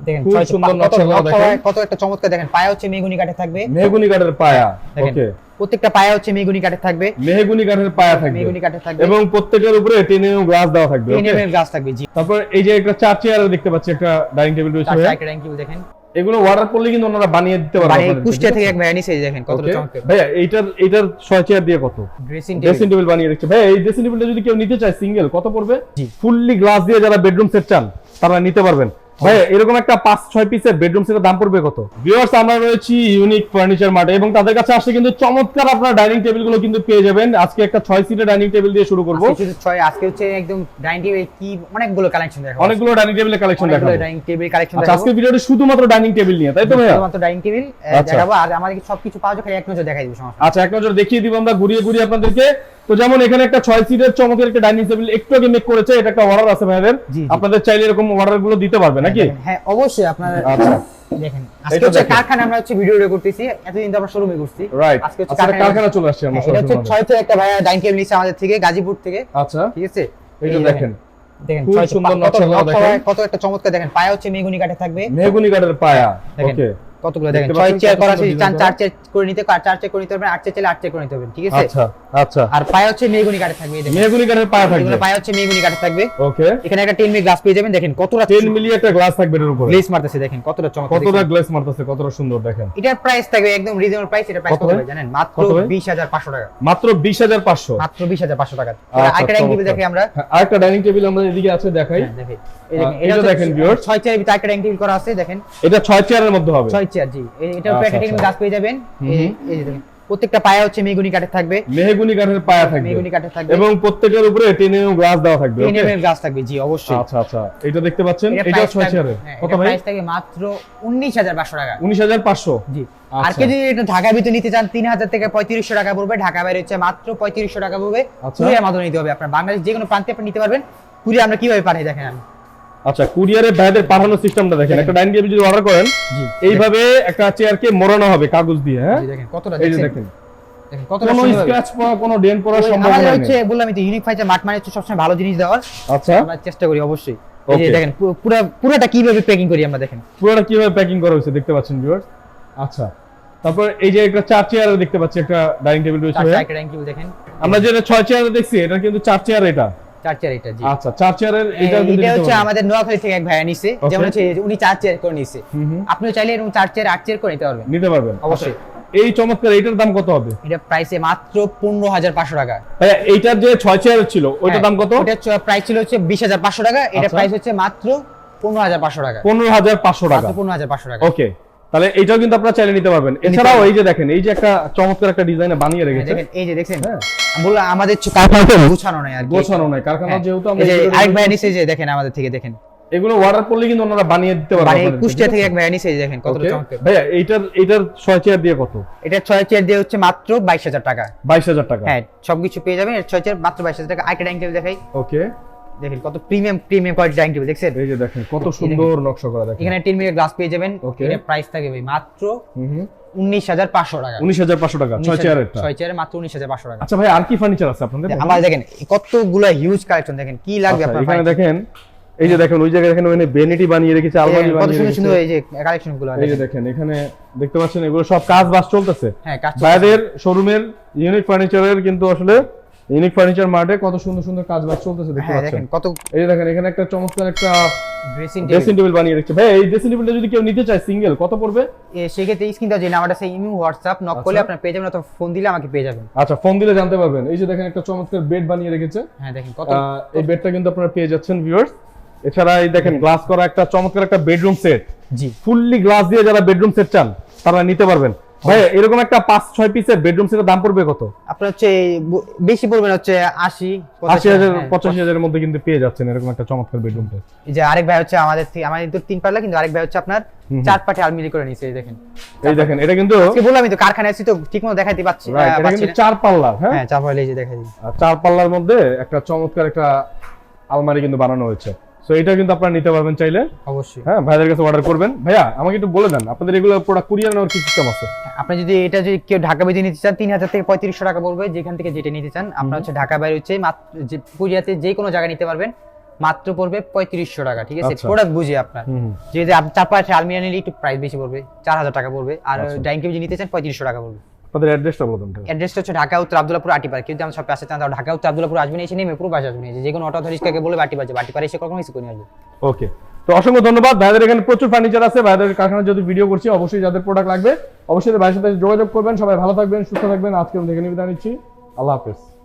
দেখেন সুন্দর নকশা কত- দেখেন। কত একটা চমৎকার দেখেন পায়ে হচ্ছে মেগুনি কাঠে থাকবে। মেহগুনি কাঠের পায়া ওকে। প্রত্যেকটা পায়ে হচ্ছে মেগুনি কাঠে থাকবে। মেহগুনি কাঠের পায়া থাকবে। মেগুনি কাঠে থাকবে। এবং প্রত্যেকের উপরে টেনিয়াম গ্লাস দেওয়া থাকবে জি। তারপর এই যে একটা চার চেয়ার দেখতে পাচ্ছি একটা ডাইনিং টেবিল রয়েছে চার দেখেন। এগুলো অর্ডার করলে কিন্তু ওনারা বানিয়ে দিতে পারবে মানে কুষ্টিয়া থেকে এক ভাই নিছে দেখেন কতটা চমৎকার। ভাইয়া এইটার এইটার ছয় চেয়ার দিয়ে কত? ড্রেসিং ড্রেসিং টেবিল বানিয়ে রেখেছে। ভাই এই ড্রেসিং টেবিলটা যদি কেউ নিতে চায় সিঙ্গেল কত পড়বে। ফুললি গ্লাস দিয়ে যারা বেডরুম সেট চান তারা নিতে পারবেন। ভাই এরকম একটা পাঁচ ছয় পিসের বেডরুম সেটের দাম পড়বে কত? ভিউয়ার্স আমরা রয়েছি ইউনিক ফার্নিচার মার্টে এবং তাদের কাছে আসলে কিন্তু চমৎকার আপনার ডাইনিং টেবিলগুলো কিন্তু পেয়ে যাবেন। আজকে একটা ছয় সিটের ডাইনিং টেবিল দিয়ে শুরু করব। ছয় আজকে হচ্ছে একদম ডাইনিং টেবিল কি অনেকগুলো কালেকশন দেখাবো। অনেকগুলো ডাইনিং টেবিলের কালেকশন দেখাবো। ডাইনিং টেবিল কালেকশন দেখাবো। আজকের ভিডিওটা শুধুমাত্র ডাইনিং টেবিল নিয়ে তাই তো ভাইয়া? শুধুমাত্র ডাইনিং টেবিল আচ্ছা। দেখাবো। আর আমাদের সবকিছু পাওয়া যায় খালি এক নজর দেখাই দিব সমস্যা আচ্ছা এক নজর দেখিয়ে দিব আমরা ঘুরিয়ে ঘুরিয়ে আপনাদেরকে তো যেমন এখানে একটা ছয় সিটের চমকের একটা ডাইনিং টেবিল একটু আগে মেক করেছে এটা একটা অর্ডার আছে ভাইদের। আপনাদের চাইলে এরকম অর্ডারগুলো দিতে পারবে নাকি? হ্যাঁ অবশ্যই আপনারা আচ্ছা। দেখেন আজকে হচ্ছে কারখানা আমরা হচ্ছে ভিডিও রেকর্ড করতেছি এতদিন তো আমরা শোরুমে করছি রাইট আজকে হচ্ছে আচ্ছা কারখানা- কারখানা চলে আসছে আমরা হ্যাঁ, এটা হচ্ছে ছয় থেকে একটা ভাইয়া ডাইনিং টেবিল নিচ্ছে আমাদের থেকে গাজীপুর থেকে। আচ্ছা। ঠিক আছে? এই যে দেখেন। দেখেন খুব সুন্দর নকশা কত- করা দেখেন। কত একটা চমৎকার দেখেন পায়ে হচ্ছে মেগুনি কাঠে থাকবে। কাঠের পায়া ওকে কতগুলো দেখেন? ছয় চেয়ার করা আছে চার চার চেয়ার করে নিতে চার চেয়ার করে নিতে পারবেন আট চেয়ার চাইলে আট চেয়ার করে নিতে পারবেন ঠিক আছে? আচ্ছা আচ্ছা। আর পায়ে হচ্ছে মেগুনি কাঠে থাকবে এই দেখেন। মেহগুনি কাঠের পায়া থাকবে। এগুলো পায়ে হচ্ছে মেগুনি কাঠে থাকবে। ওকে। এখানে একটা টেন মিলি গ্লাস পেয়ে যাবেন দেখেন কতটা 10 মিলি একটা গ্লাস থাকবে এর উপরে। গ্লেস মারতেছে দেখেন কতটা চমৎকার কতটা। গ্লাস মারতেছে কতটা সুন্দর দেখেন। এটার প্রাইস থাকবে একদম রিজনেবল প্রাইস এটা প্রাইস কত? হবে জানেন? মাত্র কত ভাই? বিশ হাজার পাঁচশো টাকা। মাত্র 20500 মাত্র বিশ হাজার পাঁচশো টাকা। আচ্ছা, আরেকটা ডাইনিং টেবিল দেখি আমরা। হ্যাঁ, আরেকটা ডাইনিং টেবিল আমরা এদিকে আছে দেখাই। হ্যাঁ, দেখি এই দেখেন এটা দেখেন, দেখেন ছয় চেয়ার ভিতরে একটা ডাইনিং টেবিল করা আছে দেখেন। এটা ছয় চেয়ারের মধ্যে হবে। ছয় চেয়ার জি। এই- এটার উপরে একটা আচ্ছা, আচ্ছা। গাছ পেয়ে যাবেন। এই যে দেখেন প্রত্যেকটা পায়ে হচ্ছে মেগুনি কাঠে থাকবে। মেহগুনি কাঠের পায়া থাকবে। মেগুনি কাঠে থাকবে। এবং প্রত্যেকের উপরে টেনিয়াম গ্লাস দেওয়া থাকবে okay? প্রিমিয়ামের গাছ থাকবে জি অবশ্যই। আচ্ছা আচ্ছা। এটা দেখতে পাচ্ছেন? এটা price ছয় থাকবে- চেয়ারের হ্যাঁ, কত ভাই? price থাকবে মাত্র উনিশ হাজার পাঁচশো টাকা। 19500 জি। আচ্ছা। আর কেউ যদি এটা ঢাকার ভিতরে নিতে চান তিন হাজার থেকে পঁয়ত্রিশশো টাকা পড়বে। ঢাকা বাইরে হচ্ছে মাত্র পঁয়ত্রিশশো টাকা পড়বে। আচ্ছা। কুরিয়ার মাধ্যমে নিতে হবে আপনার। বাংলাদেশ যে কোনো প্রান্তে আপনি নিতে পারবেন। কুরিয়ার আমরা কীভাবে পাঠাই দেখেন। আমি আচ্ছা কুরিয়ারে ব্যাগের পাঠানোর সিস্টেমটা দেখেন। একটা ডাইনিং টেবিল যদি অর্ডার করেন এইভাবে একটা চেয়ারকে মোড়ানো হবে কাগজ দিয়ে হ্যাঁ? দেখেন কতটা এই যে দেখেন। কোনো স্ক্র্যাচ কোনো পড়ার সম্ভাবনা নেই। হচ্ছে বললাম ইউনিক মাঠ মানে হচ্ছে সবসময় ভালো জিনিস দেওয়ার। আচ্ছা। আমরা চেষ্টা করি অবশ্যই। এই যে দেখেন পুরো পুরোটা কীভাবে প্যাকিং করি আমরা দেখেন। পুরোটা কীভাবে প্যাকিং করা হয়েছে দেখতে পাচ্ছেন ভিউয়ার্স আচ্ছা। তারপর এই যে একটা চার চেয়ার দেখতে পাচ্ছি একটা ডাইনিং টেবিল রয়েছে চার ভাইয়া। চার র্যাঙ্কিং দেখেন। আমরা যেটা ছয় চেয়ার দেখছি এটা কিন্তু চার চেয়ার এটা। চার চেয়ার এটা জি। আচ্ছা চার চেয়ারের এটা এটা হচ্ছে আমাদের নোয়াখালী থেকে এক ভাইয়া নিছে। যেমন হচ্ছে উনি চার চেয়ার করে নিছে। আপনিও চাইলে এরকম চার চেয়ার আট চেয়ার করে নিতে পারবেন। নিতে পারবেন। অবশ্যই। আচ্ছা, এই চমৎকার এইটার দাম কত হবে? এটা প্রাইসে মাত্র পনেরো হাজার পাঁচশো টাকা। এইটার যে ছয় চেয়ার ছিল ওইটার দাম কত? ওটা প্রাইস ছিল হচ্ছে বিশ হাজার পাঁচশো টাকা। এটা আচ্ছা। প্রাইস হচ্ছে মাত্র পনেরো হাজার পাঁচশো টাকা। পনেরো হাজার পাঁচশো টাকা। পনেরো হাজার পাঁচশো টাকা। ওকে তাহলে এইটাও কিন্তু আপনারা চাইলে নিতে পারবেন। এছাড়াও এই যে দেখেন এই যে একটা চমৎকার একটা ডিজাইনে বানিয়ে হ্যাঁ, রেখেছে। দেখেন এই যে দেখছেন হ্যাঁ। বললাম আমাদের চ- কারখানাতে গুছানো নাই আর গোছানো নাই কারখানা হ্যাঁ। যেহেতু আমরা এই যে আরেক ভাইয়া নিছে যে দেখেন আমাদের থেকে দেখেন। এগুলো অর্ডার করলে কিন্তু ওনারা বানিয়ে দিতে পারবে মানে কুষ্টিয়া থেকে এক নিছে এই যে দেখেন Okay. চমৎকার। ভাইয়া এইটার এইটার ছয় চেয়ার দিয়ে কত? এটা ছয় চেয়ার দিয়ে হচ্ছে মাত্র বাইশ হাজার টাকা। বাইশ হাজার টাকা। হ্যাঁ সবকিছু পেয়ে যাবেন এর ছয় চেয়ার মাত্র বাইশ হাজার টাকা। আরেকটা ডাইনিং টেবিল দেখাই। ওকে দেখেন কত premium premium quality dining table দেখছেন? এই যে দেখেন কত সুন্দর নকশা করা দেখেন। এখানে টেন মিনিট গ্লাস পেয়ে যাবেন. এটা প্রাইস ভাই মাত্র টাকা। চেয়ারের মাত্র টাকা। আচ্ছা ভাই আর কি ফার্নিচার আছে আপনাদের? আমার দেখেন কতগুলো হিউজ কালেকশন দেখেন কি লাগবে আচ্ছা, আপনার এখানে দেখেন এই যে দেখেন ওই জায়গায় দেখেন ওখানে বেনিটি বানিয়ে রেখেছে আলমারি বানিয়ে সুন্দর রেখেছে। সুন্দর এই যে কালেকশনগুলো এই যে দেখেন। এখানে দেখতে পাচ্ছেন এগুলো সব কাজ বাস চলতেছে। হ্যাঁ কাজ শোরুমের ইউনিক ফার্নিচারের কিন্তু আসলে ইউনিক ফার্নিচার মার্টে কত সুন্দর সুন্দর কাজ বাজ চলতেছে দেখতে হ্যাঁ পাচ্ছেন। দেখেন কত এই যে দেখেন এখানে একটা চমৎকার একটা ড্রেসিং টেবিল বানিয়ে রেখেছে। ভাই এই ড্রেসিং টেবিলটা যদি কেউ নিতে চায় সিঙ্গেল কত পড়বে? সেক্ষেত্রে স্ক্রিন দেওয়া যে নাম্বারটা সেই ইমু হোয়াটসঅ্যাপ নক করলে আচ্ছা। আপনার পেয়ে যাবেন অথবা ফোন দিলে আমাকে পেয়ে যাবেন। আচ্ছা ফোন দিলে জানতে পারবেন। এই যে দেখেন একটা চমৎকার বেড বানিয়ে রেখেছে। হ্যাঁ দেখেন কত। এই বেডটা কিন্তু আপনারা পেয়ে যাচ্ছেন ভিউয়ার্স এছাড়া এই দেখেন গ্লাস করা একটা চমৎকার একটা বেডরুম সেট জি। ফুললি গ্লাস দিয়ে যারা বেডরুম সেট চান তারা নিতে পারবেন। ভাই এরকম একটা পাঁচ ছয় পিসের বেডরুম সেটের দাম পড়বে কত? আপনার হচ্ছে বেশি পড়বেন হচ্ছে আশি আশি হাজার হ্যাঁ, পঁচাশি হাজারের মধ্যে কিন্তু পেয়ে যাচ্ছেন এরকম একটা চমৎকার বেডরুম এই যে আরেক ভাই হচ্ছে আমাদের থেকে আমাদের তো তিন পাল্লা কিন্তু আরেক ভাই হচ্ছে আপনার চার পাটে আলমিরি করে নিছে এই দেখেন। এই দেখেন এটা কিন্তু আজকে বললাম তো কারখানায় আছি তো ঠিকমতো দেখাইতে পাচ্ছি এটা কিন্তু চার পাল্লা হ্যাঁ? হ্যাঁ চার পাল্লা এই যে দেখাই চার পাল্লার মধ্যে একটা চমৎকার একটা আলমারি কিন্তু বানানো হয়েছে। সো এটা কিন্তু আপনারা নিতে পারবেন চাইলে। অবশ্যই। হ্যাঁ ভাইদের কাছে অর্ডার করবেন। ভাইয়া আমাকে একটু বলে দেন আপনাদের এগুলো প্রোডাক্ট কুরিয়ার নেওয়ার কি সিস্টেম আছে? আপনি যদি এটা যদি কেউ ঢাকা বেজে নিতে চান তিন হাজার থেকে পঁয়ত্রিশশো টাকা পড়বে যেখান থেকে যেটা নিতে চান। আপনার হচ্ছে ঢাকা বাইরে হচ্ছে যে কুরিয়াতে যে কোনো জায়গায় নিতে পারবেন। মাত্র পড়বে পঁয়ত্রিশশো টাকা ঠিক আছে? আচ্ছা। প্রোডাক্ট বুঝে আপনার। যদি চার পাঁচটা আলমিরা নিলে একটু প্রাইস বেশি পড়বে চার হাজার টাকা পড়বে। আর আচ্ছা। ডাইনিং টেবিল নিতে চান পঁয়ত্রিশশো টাকা পড়বে। আপনাদের অ্যাড্রেসটা অ্যাড্রেসটা হচ্ছে ঢাকা উত্তর আব্দুল্লাপুর আটিপার কিন্তু আমার সব পাশে চান ঢাকা উত্তর আব্দুল্লাপুর আসবেন এসে নেমে পুরো পাশে আসবেন। এসে যে কোনো অটো ধরিসকে বলে বাটি যাবে বাটি পারে এসে কখনো কিছু করে আসবে। ওকে তো অসংখ্য ধন্যবাদ। ভাইদের এখানে প্রচুর ফার্নিচার আছে। ভাইদের কারখানা যদি ভিডিও করছি অবশ্যই যাদের প্রোডাক্ট লাগবে অবশ্যই ভাইয়ের সাথে যোগাযোগ করবেন। সবাই ভালো থাকবেন সুস্থ থাকবেন। আজকে আমি দেখে নিয়ে বিদায় নিচ্ছি। আল্লাহ হাফেজ।